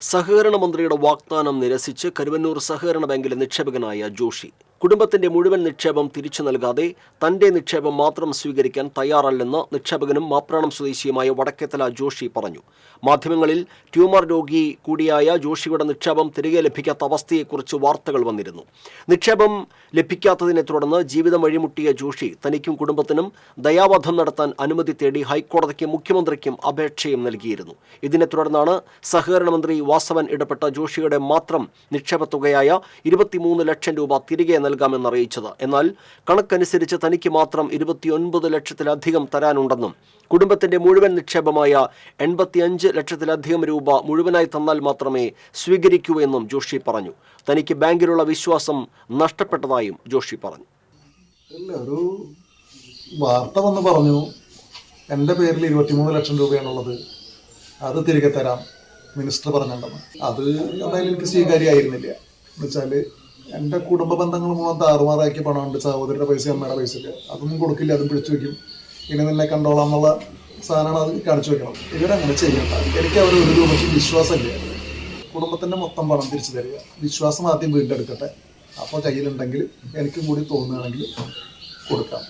സഹകരണ മന്ത്രിയുടെ വാഗ്ദാനം നിരസിച്ച് കരുവന്നൂർ സഹകരണ ബാങ്കിലെ നിക്ഷേപകനായ ജോഷി. കുടുംബത്തിന്റെ മുഴുവൻ നിക്ഷേപം തിരിച്ചു നൽകാതെ തന്റെ നിക്ഷേപം മാത്രം സ്വീകരിക്കാൻ തയ്യാറല്ലെന്ന് നിക്ഷേപകനും മാപ്രാണം സ്വദേശിയുമായ വടക്കേത്തല ജോഷി പറഞ്ഞു. മാധ്യമങ്ങളിൽ ട്യൂമർ രോഗി കൂടിയായ ജോഷിയുടെ നിക്ഷേപം തിരികെ ലഭിക്കാത്ത അവസ്ഥയെക്കുറിച്ച് വാർത്തകൾ വന്നിരുന്നു. നിക്ഷേപം ലഭിക്കാത്തതിനെ തുടർന്ന് ജീവിതം വഴിമുട്ടിയ ജോഷി തനിക്കും കുടുംബത്തിനും ദയാവധം നടത്താൻ അനുമതി തേടി ഹൈക്കോടതിക്ക് മുഖ്യമന്ത്രിക്കും അപേക്ഷയും നൽകിയിരുന്നു. ഇതിനെ തുടർന്നാണ് സഹകരണ മന്ത്രി വാസവൻ ഇടപെട്ട ജോഷിയുടെ മാത്രം നിക്ഷേപ തുകയായ ഇരുപത്തിമൂന്ന് ലക്ഷം രൂപ തിരികെ നൽകാമെന്ന് അറിയിച്ചത് എന്നാൽ കണക്കനുസരിച്ച് തനിക്ക് മാത്രം ഇരുപത്തിയൊൻപത് ലക്ഷത്തിലധികം തരാനുണ്ടെന്നും കുടുംബത്തിന്റെ മുഴുവൻ നിക്ഷേപമായ എൺപത്തിയഞ്ച് ലക്ഷത്തിലധികം രൂപ മുഴുവനായി തന്നാൽ മാത്രമേ സ്വീകരിക്കൂ എന്നും ജോഷി പറഞ്ഞു. തനിക്ക് ബാങ്കിലുള്ള വിശ്വാസം നഷ്ടപ്പെട്ടതായും ജോഷി പറഞ്ഞു. ഒരു വാർത്ത വന്ന് പറഞ്ഞു എന്റെ പേരിൽ ഇരുപത്തിമൂന്ന് ലക്ഷം രൂപയാണുള്ളത്. അത് തിരികെ തരാം മിനിസ്റ്റർ പറഞ്ഞിട്ടുണ്ടെന്ന്. അത് എന്തായാലും എനിക്ക് സ്വീകാര്യമായിരുന്നില്ല. എന്ന് വെച്ചാൽ എന്റെ കുടുംബ ബന്ധങ്ങൾ മുഴുവൻ താറുമാറാക്കിയ പണമുണ്ട്. സഹോദരിയുടെ പൈസ അമ്മയുടെ പൈസ ഒക്കെ. അതൊന്നും കൊടുക്കില്ല അതും പിടിച്ചു വെക്കും. ഇനി നിന്നെ കണ്ടോളാം എന്നുള്ള സാധനമാണ് അത് കാണിച്ചു വെക്കണം. ഇവരങ്ങനെ ചെയ്യണ്ട. എനിക്ക് അവർ ഒരു രൂപയ്ക്ക് വിശ്വാസമില്ല. കുടുംബത്തിന്റെ മൊത്തം പണം തിരിച്ചു തരിക. വിശ്വാസം ആദ്യം വീണ്ടെടുക്കട്ടെ. അപ്പോൾ കയ്യിലുണ്ടെങ്കിൽ എനിക്കും കൂടി തോന്നുകയാണെങ്കിൽ കൊടുക്കാം.